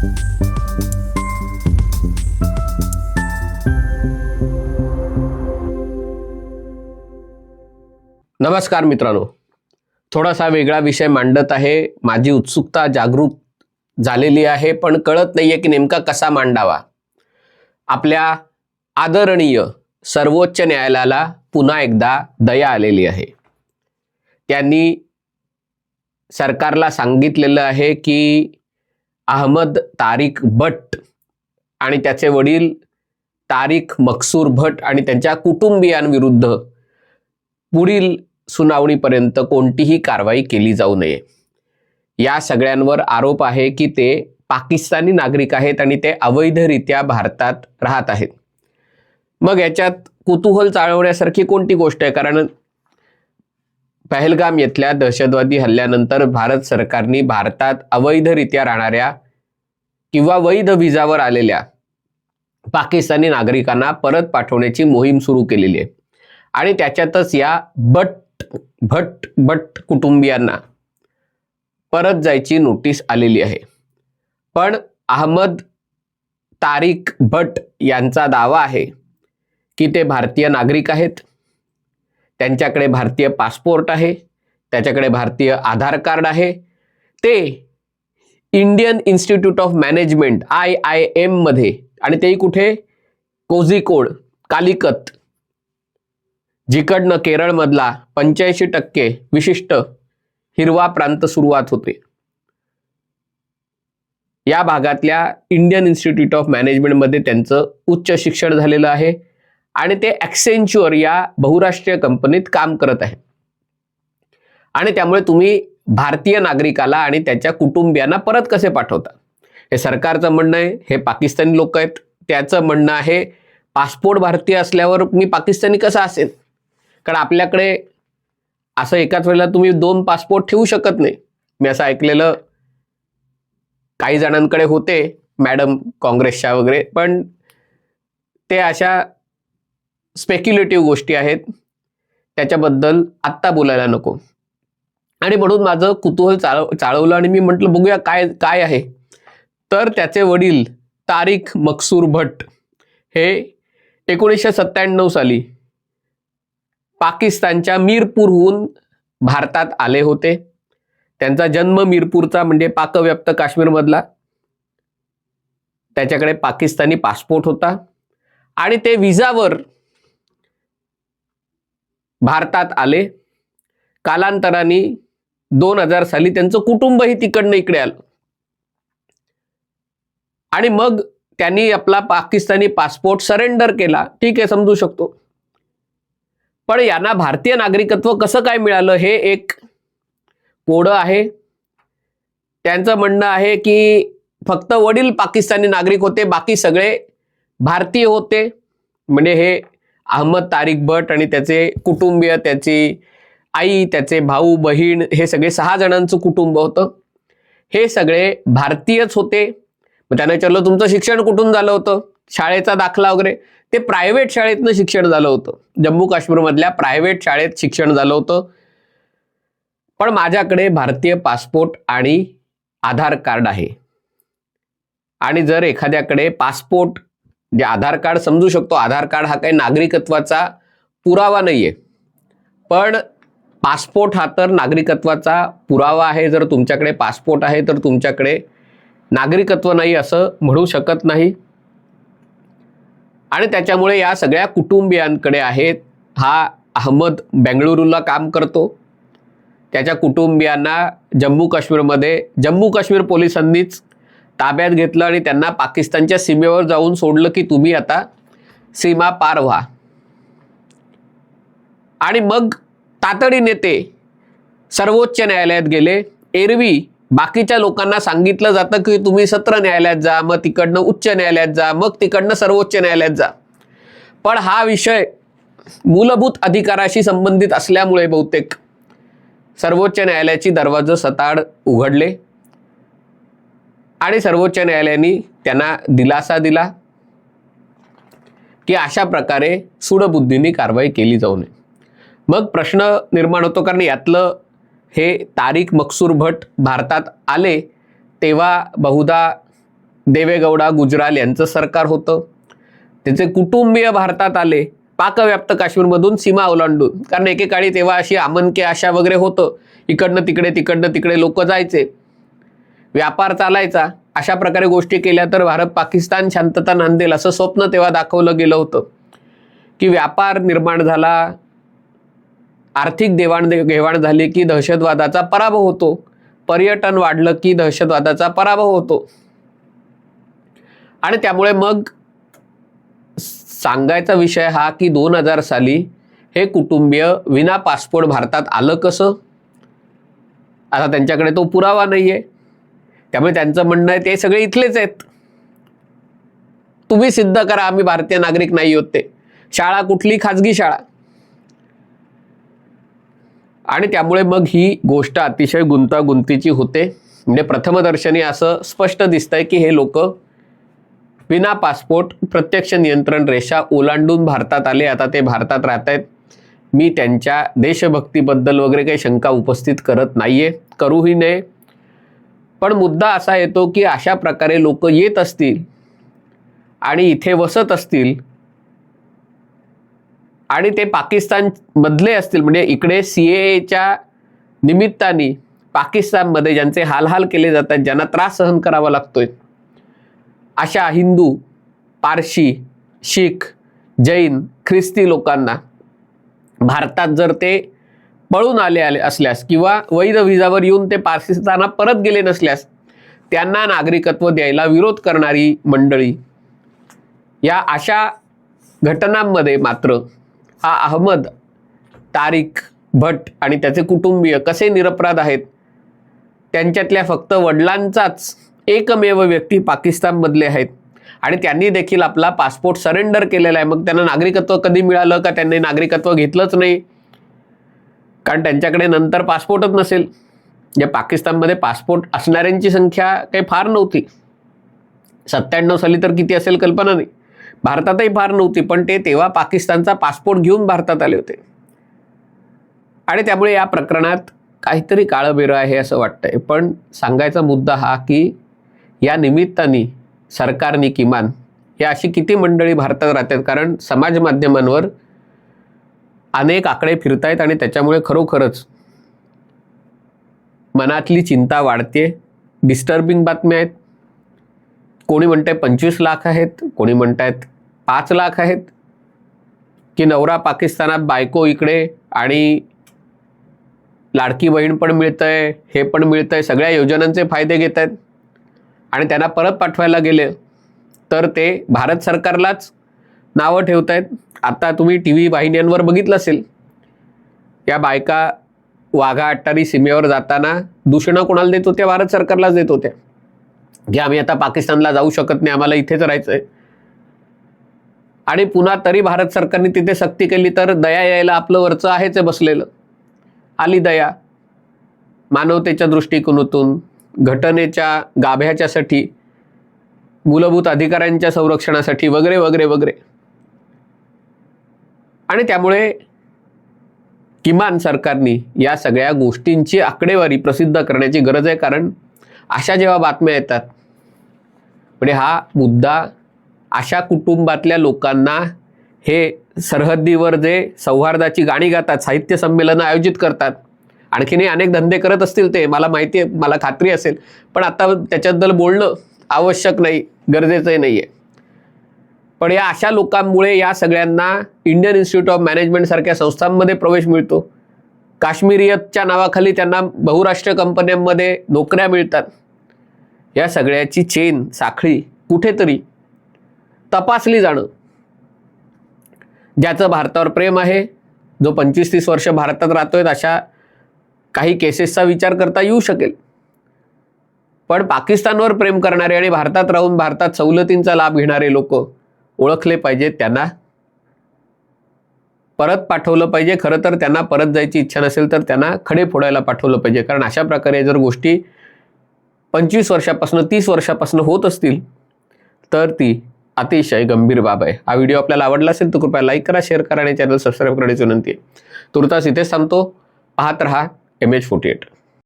नमस्कार मित्रांनो. थोडासा वेगळा विषय मांडत आहे. माझी उत्सुकता जागरूक झालेली आहे पण कळत नाही आहे की नेमका कसा मांडावा. आपल्या आदरणीय सर्वोच्च न्यायालयाला पुन्हा एकदा दया आलेली आहे. त्यांनी सरकारला सांगितलेलं आहे की अहमद तारिक भट आणि त्याचे वडील तारिक मकसूर भट आणि त्यांच्या कुटुंबियांविरुद्ध पुढील सुनावणीपर्यंत कोणतीही कारवाई केली जाऊ नये. या सगळ्यांवर आरोप आहे की ते पाकिस्तानी नागरिक आहेत आणि ते अवैधरित्या भारतात राहत आहेत. मग याच्यात कुतूहल चाळवण्यासारखी कोणती गोष्ट आहे? कारण पहलगाम येथल्या दहशतवादी हल्ल्यानंतर भारत सरकारने भारतात अवैधरित्या राहणाऱ्या किंवा वैध विजावर आलेल्या पाकिस्तानी नागरिकांना परत पाठवण्याची मोहीम सुरू केलेली आहे. आणि त्याच्यातच या बट भट भट कुटुंबियांना परत जायची नोटीस आलेली आहे. पण अहमद तारिक भट यांचा दावा आहे की ते भारतीय नागरिक आहेत. त्यांच्याकडे भारतीय पासपोर्ट आहे त्याच्याकडे भारतीय आधार कार्ड आहे. ते Indian Institute of Management I I एममध्ये आणि तेही कुठे? कोझिकोड कालिकत जिकडनं केरळमधला पंच्याऐंशी टक्के विशिष्ट हिरवा प्रांत सुरुवात होते. या भागातल्या इंडियन इन्स्टिट्यूट ऑफ मॅनेजमेंटमध्ये त्यांचं उच्च शिक्षण झालेलं आहे. आणि ते ॲक्सेंच्युअर या बहुराष्ट्रीय कंपनीत काम करत आहे. आणि त्यामुळे तुम्ही भारतीय नागरिकाला आणि त्याच्या कुटुंबियांना परत कसे पाठवता? हे सरकारचं म्हणणं आहे हे पाकिस्तानी लोक आहेत त्याचं म्हणणं आहे पासपोर्ट भारतीय असल्यावर मी पाकिस्तानी कसा असेल? कारण आपल्याकडे असं एकाच वेळेला तुम्ही दोन पासपोर्ट ठेवू शकत नाही. मी असं ऐकलेलं काही जणांकडे होते मॅडम काँग्रेसच्या वगैरे पण ते अशा स्पेक्युलेटिव्ह गोष्टी आहेत. त्याच्याबद्दल आत्ता बोलायला नको. आणि म्हणून माझं कुतूहल चाळ चाळवलं आणि मी म्हटलं बघूया काय काय आहे. तर त्याचे वडील तारिक मकसूर भट हे एकोणीसशे सत्त्याण्णव साली पाकिस्तानच्या मीरपूरहून भारतात आले होते. त्यांचा जन्म मीरपूरचा म्हणजे पाकव्याप्त काश्मीरमधला. त्याच्याकडे पाकिस्तानी पासपोर्ट होता. आणि ते विजावर भारतात आले. कालांतराने दोन हजार साली त्यांचं कुटुंबही तिकडनं इकडे आलं. आणि मग त्यांनी आपला पाकिस्तानी पासपोर्ट सरेंडर केला. ठीक आहे समजू शकतो. पण यांना भारतीय नागरिकत्व कसं काय मिळालं हे एक कोडं आहे. त्यांचं म्हणणं आहे की फक्त वडील पाकिस्तानी नागरिक होते बाकी सगळे भारतीय होते. म्हणजे हे अहमद तारिक भट आणि त्याचे कुटुंबीय त्याची आई त्याचे भाऊ बहीण हे सगळे सहा जणांचं कुटुंब होतं. हे सगळे भारतीयच होते. मग त्यांना विचारलं तुमचं शिक्षण कुठून झालं होतं? शाळेचा दाखला वगैरे. ते प्रायव्हेट शाळेतनं शिक्षण झालं होतं. जम्मू काश्मीरमधल्या प्रायव्हेट शाळेत शिक्षण झालं होतं. पण माझ्याकडे भारतीय पासपोर्ट आणि आधार कार्ड आहे. आणि जर एखाद्याकडे पासपोर्ट जे आधार कार्ड समजू शकतो आधार कार्ड हा काही नागरिकत्वाचा पुरावा नाही आहे पण पासपोर्ट हा तर नागरिकत्वाचा पुरावा आहे जर तुमच्याकडे पासपोर्ट आहे तर तुमच्याकडे नागरिकत्व नाही असं म्हणू शकत नाही. आणि त्याच्यामुळे या सगळ्या कुटुंबियांकडे आहेत हा अहमद बेंगळुरूला काम करतो. त्याच्या कुटुंबियांना जम्मू काश्मीरमध्ये जम्मू काश्मीर पोलिसांनीच ताब्यात घेतलं आणि त्यांना पाकिस्तानच्या सीमेवर जाऊन सोडलं की तुम्ही आता सीमा पार व्हा. आणि मग तातडीने ते सर्वोच्च न्यायालयात गेले. एरवी बाकीच्या लोकांना सांगितलं जातं की तुम्ही सत्र न्यायालयात जा मग तिकडनं उच्च न्यायालयात जा मग तिकडनं सर्वोच्च न्यायालयात जा. पण हा विषय मूलभूत अधिकाराशी संबंधित असल्यामुळे बहुतेक सर्वोच्च न्यायालयाची दरवाजे सताड उघडले. आणि सर्वोच्च न्यायालयाने त्यांना दिलासा दिला की अशा प्रकारे सुडबुद्धीने कारवाई केली जाऊ नये. मग प्रश्न निर्माण होतो कारण यातलं हे तारीख मकसूर भट भारतात आले तेव्हा बहुधा देवेगौडा गुजराल यांचं सरकार होतं. त्याचे कुटुंबीय भारतात आले पाकव्याप्त काश्मीरमधून सीमा ओलांडून. कारण एकेकाळी तेव्हा अशी आमनके आशा वगैरे होतं. इकडनं तिकडे तिकडनं तिकडे लोक जायचे. व्यापार चालायचा अशा प्रकारे गोष्टी केल्या तर भारत पाकिस्तान शांतता नांदेल असं स्वप्न तेव्हा दाखवलं गेलं होतं. की व्यापार निर्माण झाला आर्थिक देवाणघेवाण झाली की दहशतवादाचा पराभव होतो. पर्यटन वाढलं की दहशतवादाचा पराभव होतो. आणि त्यामुळे मग सांगायचा विषय हा की दोन हजार साली हे कुटुंबीय विना पासपोर्ट भारतात आलं कसं? आता त्यांच्याकडे तो पुरावा नाही आहे त्यामुळे त्यांचं म्हणणं आहे ते सगळे इथलेच आहेत. तुम्ही सिद्ध करा आम्ही भारतीय नागरिक नाही होत ते. शाळा कुठली? खाजगी शाळा. आणि त्यामुळे मग ही गोष्ट अतिशय गुंतागुंतीची होते. म्हणजे प्रथमदर्शनी असं स्पष्ट दिसतंय की हे लोक विना पासपोर्ट प्रत्यक्ष नियंत्रण रेषा ओलांडून भारतात आले. आता ते भारतात राहत आहेत मी त्यांच्या देशभक्तीबद्दल वगैरे काही शंका उपस्थित करत नाहीये. करूही नये. पण मुद्दा असा येतो की अशा प्रकारे लोक येत असतील आणि इथे वसत असतील आणि ते पाकिस्तानमधले असतील म्हणजे इकडे सी एच्या निमित्ताने पाकिस्तानमध्ये ज्यांचे हालहाल केले जातात ज्यांना त्रास सहन करावा लागतोय अशा हिंदू पारशी शीख जैन ख्रिस्ती लोकांना भारतात जर ते पळून आले आले असल्यास किंवा वैध विजावर येऊन ते पाकिस्तानात परत गेले नसल्यास त्यांना नागरिकत्व द्यायला विरोध करणारी मंडळी. या अशा घटनांमध्ये मात्र हा अहमद तारिक भट आणि त्याचे कुटुंबीय कसे निरपराध आहेत? त्यांच्यातल्या फक्त वडिलांचाच एकमेव व्यक्ती पाकिस्तानमधले आहेत आणि त्यांनी देखील आपला पासपोर्ट सरेंडर केलेला आहे. मग त्यांना नागरिकत्व कधी मिळालं? का त्यांनी नागरिकत्व घेतलंच नाही? कारण त्यांच्याकडे नंतर पासपोर्टच नसेल. जे पाकिस्तानमध्ये पासपोर्ट असणाऱ्यांची संख्या काही फार नव्हती. सत्त्याण्णव साली तर किती असेल कल्पना नाही. भारतातही फार नव्हती पण ते तेव्हा पाकिस्तानचा पासपोर्ट घेऊन भारतात आले होते. आणि त्यामुळे या प्रकरणात काहीतरी काळबेरं आहे असं वाटतंय. पण सांगायचा मुद्दा हा की या निमित्ताने सरकारने किमान या अशी किती मंडळी भारतात राहतात? कारण समाज माध्यमांवर अनेक आकडे फिरतायत आणि त्याच्यामुळे खरोखरच मनातली चिंता वाढते डिस्टर्बिंग बातम्या आहेत. कोणी म्हणतंय पंचवीस लाख आहेत कोणी म्हणतायत पाच लाख आहेत. की नवरा पाकिस्तानात बायको इकडे आणि लाडकी बहीण पण मिळतंय हे पण मिळतंय सगळ्या योजनांचे फायदे घेत आहेत आणि त्यांना परत पाठवायला गेले तर ते भारत सरकारलाच नावं ठेवत आहेत आता तुम्ही टी व्ही वाहिन्यांवर बघितलं असेल या बायका वाघा अट्टारी सीमेवर जाताना दूषणं कोणाला देत होत्या? भारत सरकारलाच देत होत्या. की आम्ही आता पाकिस्तानला जाऊ शकत नाही आम्हाला इथेच राहायचं आहे आणि पुन्हा तरी भारत सरकारने तिथे सक्ती केली तर दया यायला आपलं वरचं आहेच आहे बसलेलं. आली दया. मानवतेच्या दृष्टिकोनातून घटनेच्या गाभ्याच्यासाठी मूलभूत अधिकारांच्या संरक्षणासाठी वगैरे वगैरे वगैरे. आणि त्यामुळे किमान सरकारने या सगळ्या गोष्टींची आकडेवारी प्रसिद्ध करण्याची गरज आहे. कारण अशा जेव्हा बातम्या येतात म्हणजे हा मुद्दा अशा कुटुंबातल्या लोकांना हे सरहद्दीवर जे सौहार्दाची गाणी गातात साहित्य संमेलनं आयोजित करतात आणखीनही अनेक धंदे करत असतील ते मला माहिती आहे मला खात्री असेल पण आता त्याच्याबद्दल बोलणं आवश्यक नाही गरजेचंही नाही आहे पण या अशा लोकांमुळे या सगळ्यांना इंडियन इन्स्टिट्यूट ऑफ मॅनेजमेंट सारख्या संस्थांमध्ये प्रवेश मिळतो. काश्मीरियतच्या नावाखाली त्यांना बहुराष्ट्रीय कंपन्यांमध्ये नोकऱ्या मिळतात. या सगळ्याची चेन साखळी कुठेतरी तपासली जाणं. ज्याचं भारतावर प्रेम आहे जो पंचवीस तीस वर्ष भारतात राहतोय अशा काही केसेसचा विचार करता येऊ शकेल. पण पाकिस्तानवर प्रेम करणारे आणि भारतात राहून भारतात सवलतींचा लाभ घेणारे लोक ओळखले पाहिजे त्यांना. परत पाठवलं पाहिजे. खरं तर त्यांना परत जायची इच्छा नसेल तर त्यांना खडे फोडायला पाठवलं पाहिजे. कारण अशा प्रकारे जर गोष्टी पंचवीस वर्षापासून तीस वर्षापासून होत असतील तर ती अतिशय गंभीर बाब आहे. हा व्हिडिओ आपल्याला आवडला असेल तर कृपया लाईक करा शेअर करा आणि चॅनल सबस्क्राईब करण्याची विनंती आहे. तुर्तास इथेच थांबतो. पाहत रहा एम एच फोर्टी एट